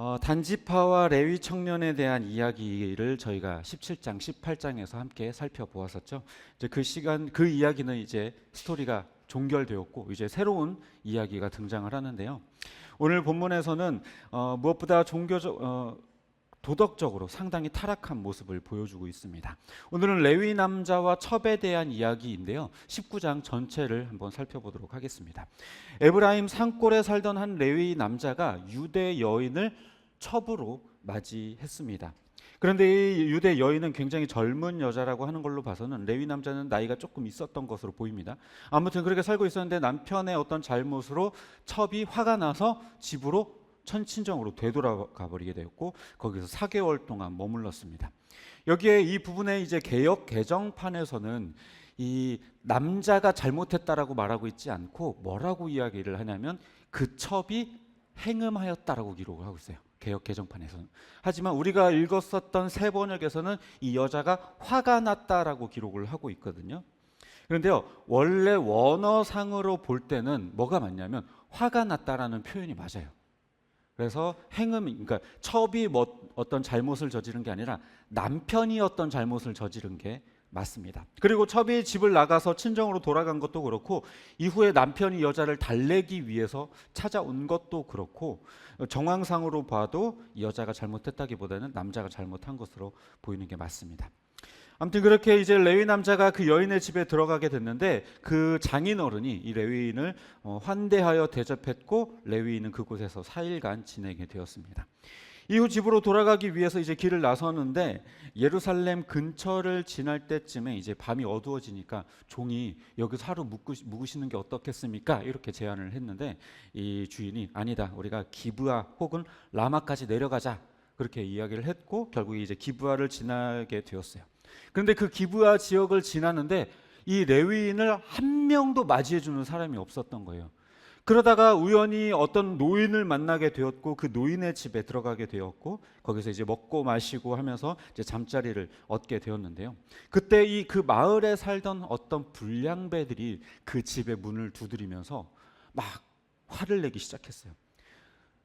어, 단지파와 레위 청년에 대한 이야기를 저희가 17장, 18장에서 함께 살펴보았었죠. 이제 그 시간 그 이야기는 이제 스토리가 종결되었고 이제 새로운 이야기가 등장을 하는데요. 오늘 본문에서는 어, 무엇보다 종교적 어, 도덕적으로 상당히 타락한 모습을 보여주고 있습니다. 오늘은 레위 남자와 첩에 대한 이야기인데요. 19장 전체를 한번 살펴보도록 하겠습니다. 에브라임 산골에 살던 한 레위 남자가 유대 여인을 첩으로 맞이했습니다. 그런데 이 유대 여인은 굉장히 젊은 여자라고 하는 걸로 봐서는 레위 남자는 나이가 조금 있었던 것으로 보입니다. 아무튼 그렇게 살고 있었는데 남편의 어떤 잘못으로 첩이 화가 나서 집으로 천친정으로 되돌아가 버리게 되었고 거기서 4개월 동안 머물렀습니다. 여기에 이 부분에 이제 개혁 개정판에서는 이 남자가 잘못했다라고 말하고 있지 않고 뭐라고 이야기를 하냐면 그 첩이 행음하였다라고 기록을 하고 있어요. 개혁 개정판에서는. 하지만 우리가 읽었었던 세 번역에서는 이 여자가 화가 났다라고 기록을 하고 있거든요. 그런데요, 원래 원어상으로 볼 때는 뭐가 맞냐면 화가 났다라는 표현이 맞아요. 그래서 행음, 그러니까 첩이 뭐 어떤 잘못을 저지른 게 아니라 남편이 어떤 잘못을 저지른 게 맞습니다. 그리고 첩이 집을 나가서 친정으로 돌아간 것도 그렇고 이후에 남편이 여자를 달래기 위해서 찾아온 것도 그렇고 정황상으로 봐도 이 여자가 잘못했다기보다는 남자가 잘못한 것으로 보이는 게 맞습니다. 아무튼 그렇게 이제 레위 남자가 그 여인의 집에 들어가게 됐는데 그 장인 어른이 이 레위인을 어, 환대하여 대접했고 레위인은 그곳에서 4일간 지내게 되었습니다. 이후 집으로 돌아가기 위해서 이제 길을 나서는데 예루살렘 근처를 지날 때쯤에 이제 밤이 어두워지니까 종이 여기서 하루 묵으시, 묵으시는 게 어떻겠습니까? 이렇게 제안을 했는데 이 주인이 아니다. 우리가 기브아 혹은 라마까지 내려가자. 그렇게 이야기를 했고 결국에 이제 기브아를 지나게 되었어요. 그런데 그 기브아 지역을 지나는데 이 레위인을 한 명도 맞이해 주는 사람이 없었던 거예요. 그러다가 우연히 어떤 노인을 만나게 되었고 그 노인의 집에 들어가게 되었고 거기서 이제 먹고 마시고 하면서 이제 잠자리를 얻게 되었는데요. 그때 이 그 마을에 살던 어떤 불량배들이 그 집의 문을 두드리면서 막 화를 내기 시작했어요.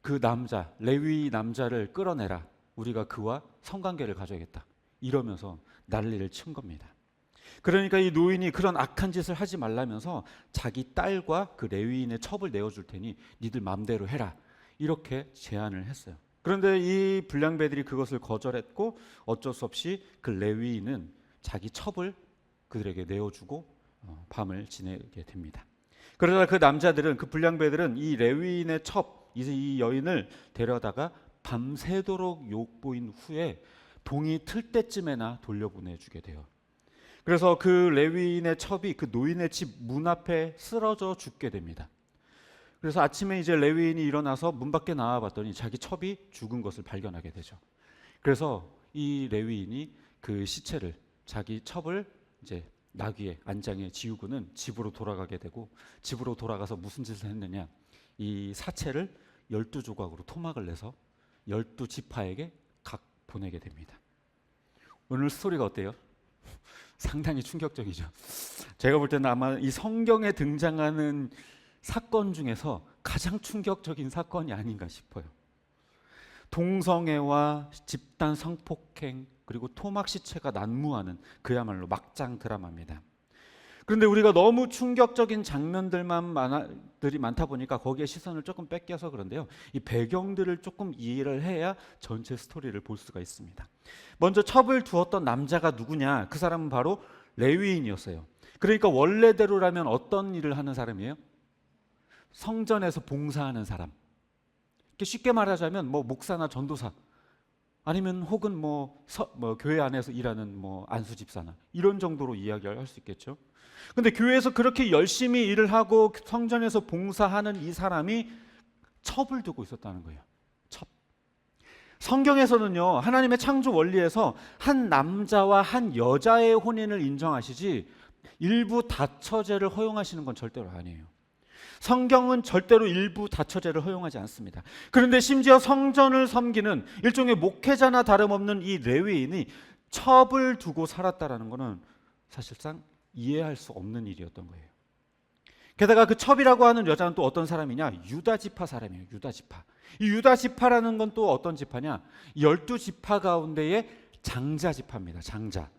그 남자 레위 남자를 끌어내라. 우리가 그와 성관계를 가져야겠다. 이러면서 난리를 친 겁니다. 그러니까 이 노인이 그런 악한 짓을 하지 말라면서 자기 딸과 그 레위인의 첩을 내어줄 테니 니들 맘대로 해라 이렇게 제안을 했어요. 그런데 이 불량배들이 그것을 거절했고 어쩔 수 없이 그 레위인은 자기 첩을 그들에게 내어주고 어, 밤을 지내게 됩니다. 그러다 그 남자들은 그 불량배들은 이 레위인의 첩, 이 여인을 데려다가 밤새도록 욕보인 후에 동이 틀 때쯤에나 돌려보내주게 돼요. 그래서 그 레위인의 첩이 그 노인의 집 문 앞에 쓰러져 죽게 됩니다. 그래서 아침에 이제 레위인이 일어나서 문 밖에 나와 봤더니 자기 첩이 죽은 것을 발견하게 되죠. 그래서 이 레위인이 그 시체를 자기 첩을 이제 나귀의 안장에 지우고는 집으로 돌아가게 되고 집으로 돌아가서 무슨 짓을 했느냐 이 사체를 열두 조각으로 토막을 내서 열두 지파에게 각 보내게 됩니다. 오늘 스토리가 어때요? 상당히 충격적이죠. 제가 볼 때는 아마 이 성경에 등장하는 사건 중에서 가장 충격적인 사건이 아닌가 싶어요. 동성애와 집단 성폭행 그리고 토막 시체가 난무하는 그야말로 막장 드라마입니다. 그런데 우리가 너무 충격적인 장면들만 많아, 들이 많다 보니까 거기에 시선을 조금 뺏겨서 그런데요. 이 배경들을 조금 이해를 해야 전체 스토리를 볼 수가 있습니다. 먼저 첩을 두었던 남자가 누구냐? 그 사람은 바로 레위인이었어요. 그러니까 원래대로라면 어떤 일을 하는 사람이에요? 성전에서 봉사하는 사람. 쉽게 말하자면 뭐 목사나 전도사 아니면 혹은 뭐, 서, 뭐 교회 안에서 일하는 뭐 안수 집사나 이런 정도로 이야기를 할 수 있겠죠. 근데 교회에서 그렇게 열심히 일을 하고 성전에서 봉사하는 이 사람이 첩을 두고 있었다는 거예요. 첩. 성경에서는요, 하나님의 창조 원리에서 한 남자와 한 여자의 혼인을 인정하시지 일부 다처제를 허용하시는 건 절대로 아니에요. 성경은 절대로 일부 다처제를 허용하지 않습니다. 그런데 심지어 성전을 섬기는 일종의 목회자나 다름없는 이 레위인이 첩을 두고 살았다라는 것은 사실상 이해할 수 없는 일이었던 거예요. 게다가 그 첩이라고 하는 여자는 또 어떤 사람이냐? 유다 지파 사람이에요. 유다 지파. 이 유다 지파라는 건 또 어떤 지파냐? 열두 지파 가운데의 장자 지파입니다. 장자.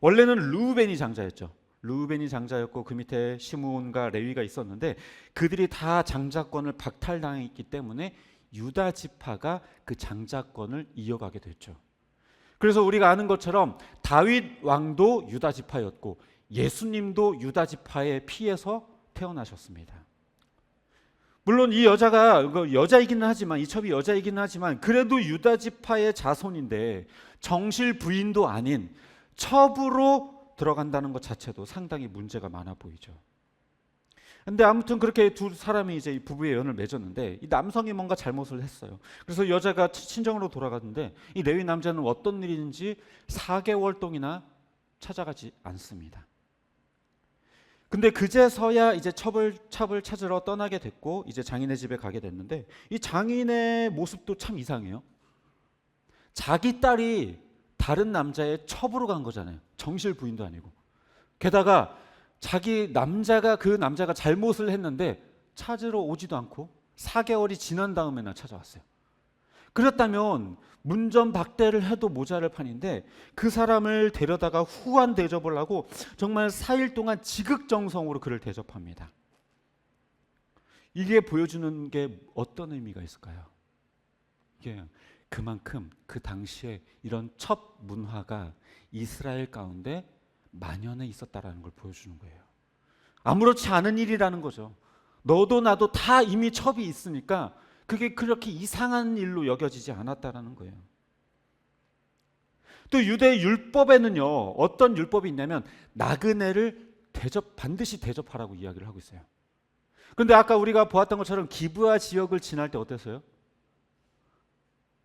원래는 루벤이 장자였죠. 루벤이 장자였고 그 밑에 시므온과 레위가 있었는데 그들이 다 장자권을 박탈당했기 때문에 유다 지파가 그 장자권을 이어가게 됐죠. 그래서 우리가 아는 것처럼 다윗 왕도 유다 지파였고 예수님도 유다 지파의 피에서 태어나셨습니다. 물론 이 여자가 여자이기는 하지만 이 첩이 여자이기는 하지만 그래도 유다 지파의 자손인데 정실 부인도 아닌 첩으로 들어간다는 것 자체도 상당히 문제가 많아 보이죠. 근데 아무튼 그렇게 두 사람이 이제 이 부부의 연을 맺었는데 이 남성이 뭔가 잘못을 했어요. 그래서 여자가 친정으로 돌아갔는데 이 레위 남자는 어떤 일인지 4개월 동이나 찾아가지 않습니다. 근데 그제서야 이제 첩을 첩을 찾으러 떠나게 됐고 이제 장인의 집에 가게 됐는데 이 장인의 모습도 참 이상해요. 자기 딸이 다른 남자의 첩으로 간 거잖아요. 정실 부인도 아니고. 게다가 자기 남자가 그 남자가 잘못을 했는데 찾으러 오지도 않고 4개월이 지난 다음에나 찾아왔어요. 그렇다면 문전 박대를 해도 모자랄 판인데 그 사람을 데려다가 후한 대접을 하고 정말 4일 동안 지극정성으로 그를 대접합니다. 이게 보여주는 게 어떤 의미가 있을까요? 이게 그만큼 그 당시에 이런 첫 문화가 이스라엘 가운데 만연해 있었다라는 걸 보여주는 거예요. 아무렇지 않은 일이라는 거죠. 너도 나도 다 이미 첩이 있으니까 그게 그렇게 이상한 일로 여겨지지 않았다라는 거예요. 또 유대 율법에는요 어떤 율법이 있냐면 나그네를 대접 반드시 대접하라고 이야기를 하고 있어요. 그런데 아까 우리가 보았던 것처럼 기브아 지역을 지날 때 어땠어요?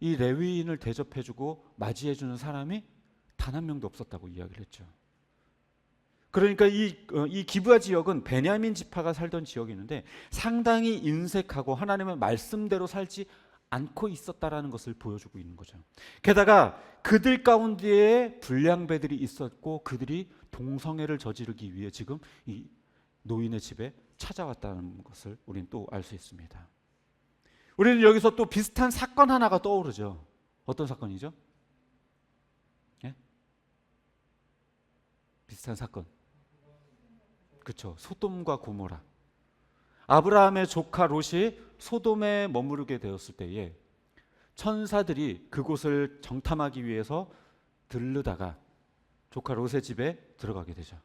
이 레위인을 대접해주고 맞이해주는 사람이 단 한 명도 없었다고 이야기를 했죠. 그러니까 이, 어, 이 기브아 지역은 베냐민 지파가 살던 지역이었는데 상당히 인색하고 하나님의 말씀대로 살지 않고 있었다라는 것을 보여주고 있는 거죠. 게다가 그들 가운데에 불량배들이 있었고 그들이 동성애를 저지르기 위해 지금 이 노인의 집에 찾아왔다는 것을 우리는 또 알 수 있습니다. 우리는 여기서 또 비슷한 사건 하나가 떠오르죠. 어떤 사건이죠? 예? 비슷한 사건. 그렇죠. 소돔과 고모라. 아브라함의 조카 롯이 소돔에 머무르게 되었을 때에 천사들이 그곳을 정탐하기 위해서 들르다가 조카 롯의 집에 들어가게 되죠.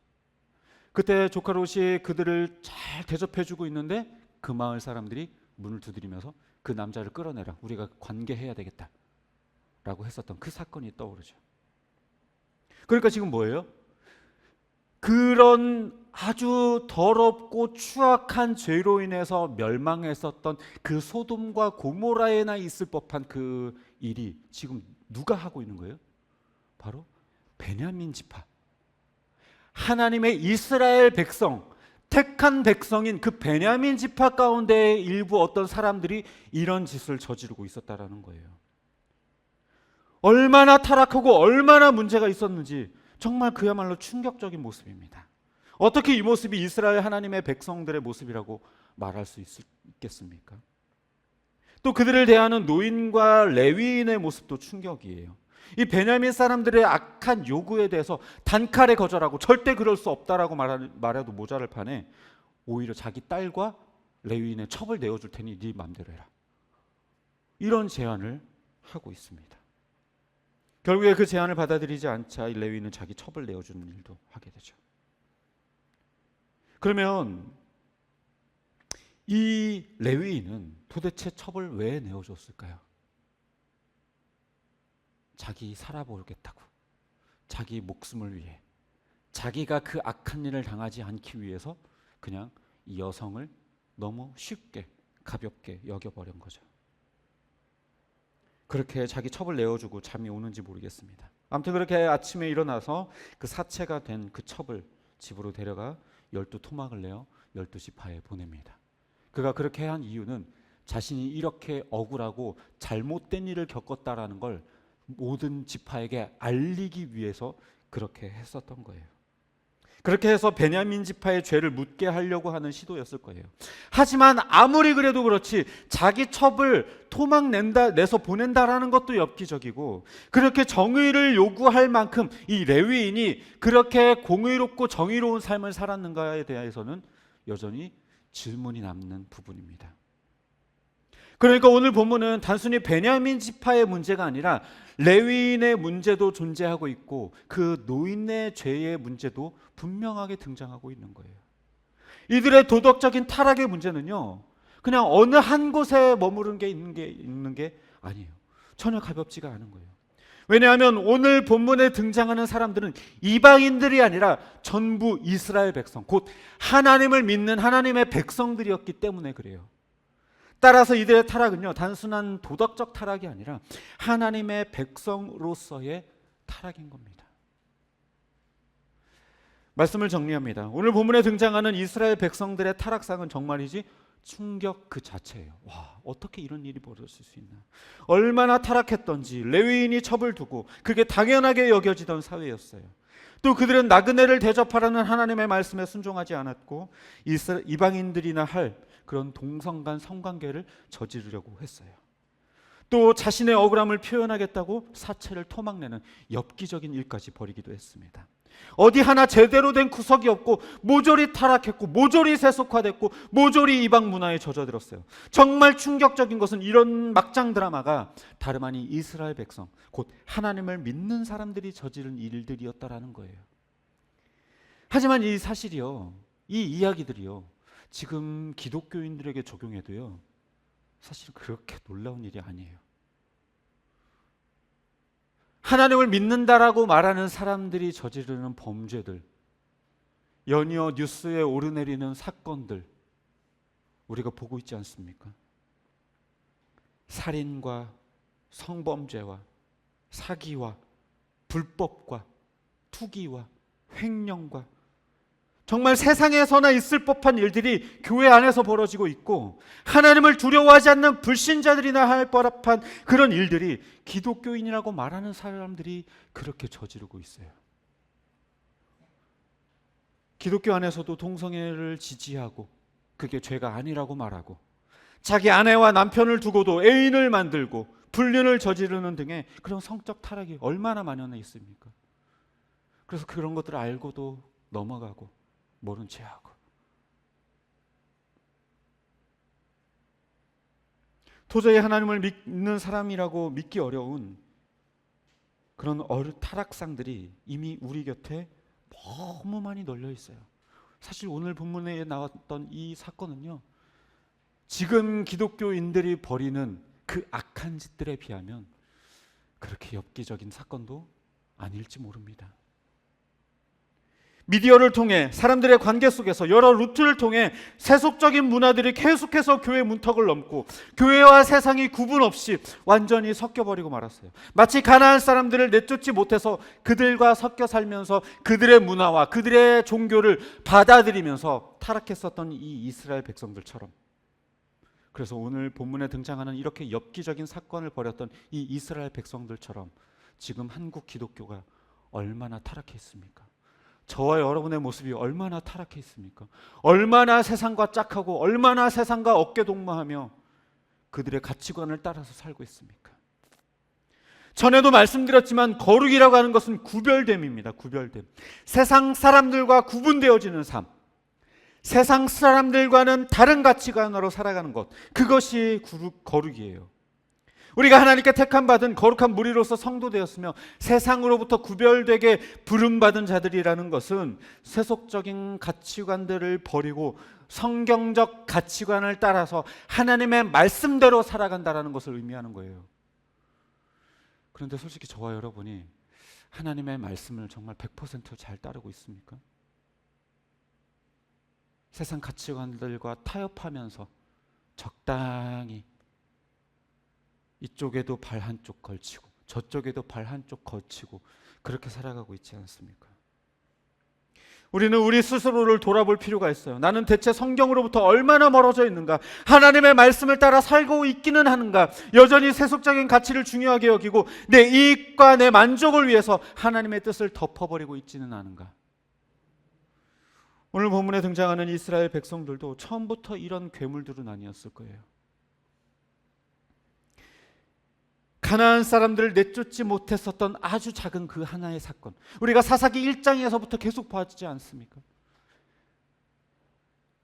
그때 조카 롯이 그들을 잘 대접해주고 있는데 그 마을 사람들이 문을 두드리면서 그 남자를 끌어내라. 우리가 관계해야 되겠다. 라고 했었던 그 사건이 떠오르죠. 그러니까 지금 뭐예요? 그런 아주 더럽고 추악한 죄로 인해서 멸망했었던 그 소돔과 고모라에나 있을 법한 그 일이 지금 누가 하고 있는 거예요? 바로 베냐민 지파. 하나님의 이스라엘 백성, 택한 백성인 그 베냐민 지파 가운데 일부 어떤 사람들이 이런 짓을 저지르고 있었다라는 거예요. 얼마나 타락하고 얼마나 문제가 있었는지 정말 그야말로 충격적인 모습입니다. 어떻게 이 모습이 이스라엘 하나님의 백성들의 모습이라고 말할 수 있, 있겠습니까? 또 그들을 대하는 노인과 레위인의 모습도 충격이에요. 이 베냐민 사람들의 악한 요구에 대해서 단칼에 거절하고 절대 그럴 수 없다라고 말해도 모자랄 판에 오히려 자기 딸과 레위인의 첩을 내어줄 테니 네 마음대로 해라. 이런 제안을 하고 있습니다. 결국에 그 제안을 받아들이지 않자 이 레위는 자기 첩을 내어주는 일도 하게 되죠. 그러면 이 레위인은 도대체 첩을 왜 내어줬을까요? 자기 살아보겠다고, 자기 목숨을 위해, 자기가 그 악한 일을 당하지 않기 위해서 그냥 이 여성을 너무 쉽게 가볍게 여겨버린 거죠. 그렇게 자기 첩을 내어주고 잠이 오는지 모르겠습니다. 아무튼 그렇게 아침에 일어나서 그 사체가 된 그 첩을 집으로 데려가 열두 토막을 내어 열두 지파에 보냅니다. 그가 그렇게 한 이유는 자신이 이렇게 억울하고 잘못된 일을 겪었다라는 걸 모든 지파에게 알리기 위해서 그렇게 했었던 거예요. 그렇게 해서 베냐민 지파의 죄를 묻게 하려고 하는 시도였을 거예요. 하지만 아무리 그래도 그렇지 자기 첩을 토막 낸다 내서 보낸다라는 것도 엽기적이고 그렇게 정의를 요구할 만큼 이 레위인이 그렇게 공의롭고 정의로운 삶을 살았는가에 대해서는 여전히 질문이 남는 부분입니다. 그러니까 오늘 본문은 단순히 베냐민 지파의 문제가 아니라 레위인의 문제도 존재하고 있고 그 노인의 죄의 문제도 분명하게 등장하고 있는 거예요. 이들의 도덕적인 타락의 문제는요. 그냥 어느 한 곳에 머무른 게 있는 게 있는 게 아니에요. 전혀 가볍지가 않은 거예요. 왜냐하면 오늘 본문에 등장하는 사람들은 이방인들이 아니라 전부 이스라엘 백성, 곧 하나님을 믿는 하나님의 백성들이었기 때문에 그래요. 따라서 이들의 타락은요, 단순한 도덕적 타락이 아니라 하나님의 백성으로서의 타락인 겁니다. 말씀을 정리합니다. 오늘 본문에 등장하는 이스라엘 백성들의 타락상은 정말이지 충격 그 자체예요. 와, 어떻게 이런 일이 벌어질 수 있나? 얼마나 타락했던지 레위인이 첩을 두고 그게 당연하게 여겨지던 사회였어요. 또 그들은 나그네를 대접하라는 하나님의 말씀에 순종하지 않았고 이방인들이나 할 그런 동성간 성관계를 저지르려고 했어요. 또 자신의 억울함을 표현하겠다고 사체를 토막내는 엽기적인 일까지 벌이기도 했습니다. 어디 하나 제대로 된 구석이 없고 모조리 타락했고 모조리 세속화됐고 모조리 이방 문화에 젖어들었어요. 정말 충격적인 것은 이런 막장 드라마가 다름 아닌 이스라엘 백성 곧 하나님을 믿는 사람들이 저지른 일들이었다라는 거예요. 하지만 이 사실이요. 이 이야기들이요. 지금 기독교인들에게 적용해도요. 사실 그렇게 놀라운 일이 아니에요. 하나님을 믿는다라고 말하는 사람들이 저지르는 범죄들, 연이어 뉴스에 오르내리는 사건들, 우리가 보고 있지 않습니까? 살인과 성범죄와 사기와 불법과 투기와 횡령과 정말 세상에서나 있을 법한 일들이 교회 안에서 벌어지고 있고 하나님을 두려워하지 않는 불신자들이나 할 법한 그런 일들이 기독교인이라고 말하는 사람들이 그렇게 저지르고 있어요. 기독교 안에서도 동성애를 지지하고 그게 죄가 아니라고 말하고 자기 아내와 남편을 두고도 애인을 만들고 불륜을 저지르는 등의 그런 성적 타락이 얼마나 만연해 있습니까? 그래서 그런 것들을 알고도 넘어가고 모른 체 하고 도저히 하나님을 믿는 사람이라고 믿기 어려운 그런 어느 타락상들이 이미 우리 곁에 너무 많이 널려 있어요. 사실 오늘 본문에 나왔던 이 사건은요. 지금 기독교인들이 벌이는 그 악한 짓들에 비하면 그렇게 엽기적인 사건도 아닐지 모릅니다. 미디어를 통해 사람들의 관계 속에서 여러 루트를 통해 세속적인 문화들이 계속해서 교회 문턱을 넘고 교회와 세상이 구분 없이 완전히 섞여버리고 말았어요. 마치 가나안 사람들을 내쫓지 못해서 그들과 섞여 살면서 그들의 문화와 그들의 종교를 받아들이면서 타락했었던 이 이스라엘 백성들처럼 그래서 오늘 본문에 등장하는 이렇게 엽기적인 사건을 벌였던 이 이스라엘 백성들처럼 지금 한국 기독교가 얼마나 타락해 있습니까? 저와 여러분의 모습이 얼마나 타락해 있습니까? 얼마나 세상과 짝하고 얼마나 세상과 어깨 동무하며 그들의 가치관을 따라서 살고 있습니까? 전에도 말씀드렸지만 거룩이라고 하는 것은 구별됨입니다. 구별됨. 세상 사람들과 구분되어지는 삶. 세상 사람들과는 다른 가치관으로 살아가는 것. 그것이 거룩이에요. 우리가 하나님께 택함 받은 거룩한 무리로서 성도 되었으며 세상으로부터 구별되게 부름 받은 자들이라는 것은 세속적인 가치관들을 버리고 성경적 가치관을 따라서 하나님의 말씀대로 살아간다라는 것을 의미하는 거예요. 그런데 솔직히 저와 여러분이 하나님의 말씀을 정말 100%잘 따르고 있습니까? 세상 가치관들과 타협하면서 적당히 이쪽에도 발 한쪽 걸치고 저쪽에도 발 한쪽 걸치고 그렇게 살아가고 있지 않습니까? 우리는 우리 스스로를 돌아볼 필요가 있어요. 나는 대체 성경으로부터 얼마나 멀어져 있는가? 하나님의 말씀을 따라 살고 있기는 하는가? 여전히 세속적인 가치를 중요하게 여기고 내 이익과 내 만족을 위해서 하나님의 뜻을 덮어버리고 있지는 않은가? 오늘 본문에 등장하는 이스라엘 백성들도 처음부터 이런 괴물들은 아니었을 거예요. 가나안 사람들을 내쫓지 못했었던 아주 작은 그 하나의 사건. 우리가 사사기 1장에서부터 계속 봐주지 않습니까?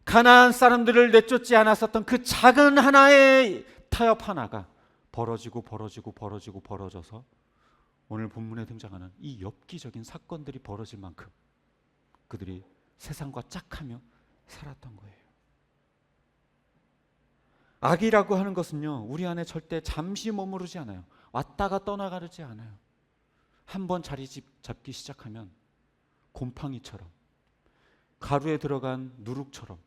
가나안 사람들을 내쫓지 않았었던 그 작은 하나의 타협 하나가 벌어지고 벌어지고 벌어지고 벌어져서 오늘 본문에 등장하는 이 엽기적인 사건들이 벌어질 만큼 그들이 세상과 짝하며 살았던 거예요. 악이라고 하는 것은요, 우리 안에 절대 잠시 머무르지 않아요. 왔다가 떠나가지 않아요. 한번 자리 집- 잡기 시작하면 곰팡이처럼 가루에 들어간 누룩처럼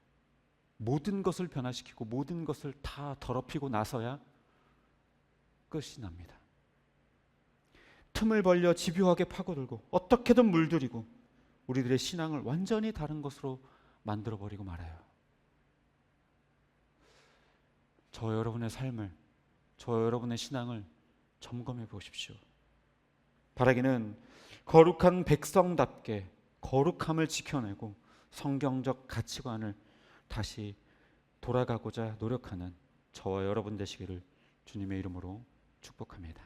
모든 것을 변화시키고 모든 것을 다 더럽히고 나서야 끝이 납니다. 틈을 벌려 집요하게 파고들고 어떻게든 물들이고 우리들의 신앙을 완전히 다른 것으로 만들어 버리고 말아요. 저 여러분의 삶을 저 여러분의 신앙을 점검해 보십시오. 바라기는 거룩한 백성답게 거룩함을 지켜내고 성경적 가치관을 다시 돌아가고자 노력하는 저와 여러분 되시기를 주님의 이름으로 축복합니다.